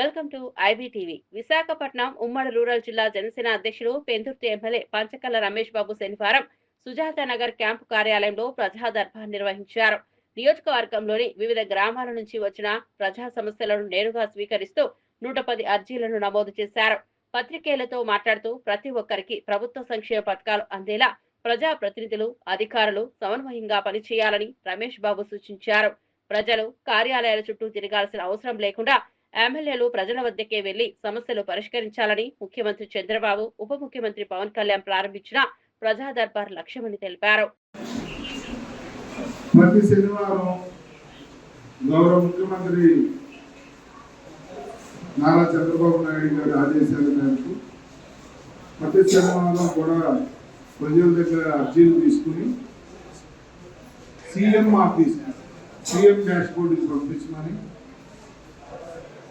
Welcome to IBTV Visakhapatnam ఉమ్మడి rural జిల్లా జనసేన అధ్యక్షుడు పెందుర్తి ఎమ్మెల్యే పంచకల్ల రమేష్ బాబు శనివారం సుజాత నగర్ క్యాంపు కార్యాలయంలో ప్రజా దర్బార్ నిర్వహించారు. నియోజకవర్గంలోని వివిధ గ్రామాల నుంచి వచ్చిన ప్రజా సమస్యలను నేరుగా స్వీకరిస్తూ నూట పది అర్జీలను నమోదు చేశారు. పత్రికేయులతో మాట్లాడుతూ ప్రతి ఒక్కరికి ప్రభుత్వ సంక్షేమ పథకాలు అందేలా ప్రజా ప్రతినిధులు అధికారులు సమన్వయంగా పనిచేయాలని రమేష్ బాబు సూచించారు. ప్రజలు కార్యాలయాల చుట్టూ తిరగాల్సిన అవసరం లేకుండా ఎమ్మెల్యేలు ప్రజల వద్దకే వెళ్ళి సమస్యలు పరిష్కరించాలని ముఖ్యమంత్రి చంద్రబాబు ఉప ముఖ్యమంత్రి పవన్ కళ్యాణ్ ప్రారంభించిన ప్రజా దర్బార్ లక్ష్యమని తెలిపారు. ప్రతి శనివారం గౌరవ ముఖ్యమంత్రి నారా చంద్రబాబు నాయుడు గారి ఆదేశాల మేరకు ప్రతి శనివారం కూడా ప్రజల దగ్గర అర్జీలు తీసుకుని సీఎం ఆఫీస్ సీఎం డాష్ బోర్డుకి పంపించమని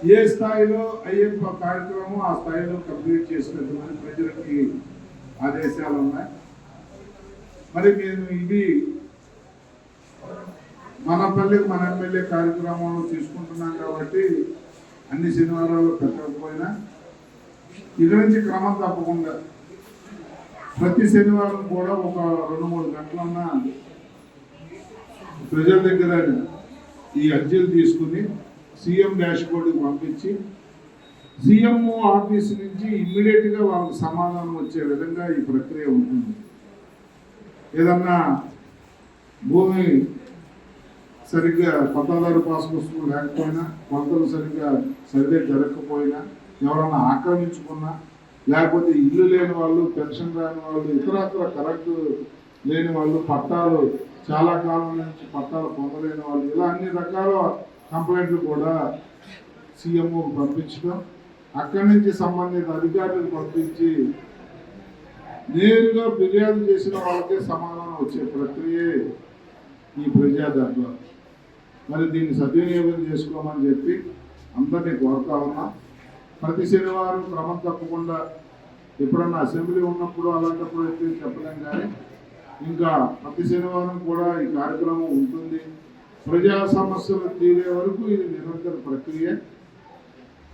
ఏ స్థాయిలో అయ్యే కార్యక్రమం ఆ స్థాయిలో కంప్లీట్ చేసినటువంటి ప్రజలకి ఆదేశాలు ఉన్నాయి? మరి నేను ఇవి మన పల్లెకి మన ఎమ్మెల్యే కార్యక్రమంలో తీసుకుంటున్నాం కాబట్టి అన్ని శనివారాలు పెట్టకపోయినా ఇక నుంచి క్రమం తప్పకుండా ప్రతి శనివారం కూడా ఒక రెండు మూడు గంటలన్నా ప్రజల దగ్గర ఈ అర్జీలు తీసుకుని సీఎం డాష్ బోర్డుకి పంపించి సీఎం ఆఫీస్ నుంచి ఇమ్మీడియట్గా వాళ్ళకి సమాధానం వచ్చే విధంగా ఈ ప్రక్రియ ఉంటుంది. ఏదన్నా భూమి సరిగ్గా పట్టాదారు పాస్ పుస్తకం లేకపోయినా కొలతలు సరిగ్గా సరిగ్గా జరగకపోయినా ఎవరన్నా ఆక్రమించుకున్నా లేకపోతే ఇల్లు లేని వాళ్ళు పెన్షన్ రాని వాళ్ళు ఇతరత్ర కరెక్ట్ లేని వాళ్ళు పట్టాలు చాలా కాలం నుంచి పట్టాలు పొందలేని వాళ్ళు ఇలా అన్ని రకాల కంప్లైంట్లు కూడా సీఎంఓకి పంపించడం అక్కడి నుంచి సంబంధిత అధికారులకు పంపించి నేరుగా ఫిర్యాదు చేసిన వాళ్ళకే సమాధానం వచ్చే ప్రక్రియే ఈ ప్రజాదర్భ మరి దీన్ని సద్వినియోగం చేసుకోమని చెప్పి అందరినీ కోరుతా ఉన్నా. ప్రతి శనివారం క్రమం తప్పకుండా ఎప్పుడన్నా అసెంబ్లీ ఉన్నప్పుడు అలాంటప్పుడు అయితే చెప్పలేం కానీ ఇంకా ప్రతి శనివారం కూడా ఈ కార్యక్రమం ఉంటుంది. ప్రజా సమస్యలు తీరే వరకు ఇది నిరంతర ప్రక్రియ.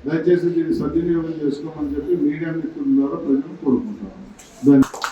దయచేసి దీన్ని సద్వినియోగం చేసుకోమని చెప్పి మీడియా మిత్రుల ద్వారా ప్రజలు కోరుకుంటాను ధన్యవాదాలు.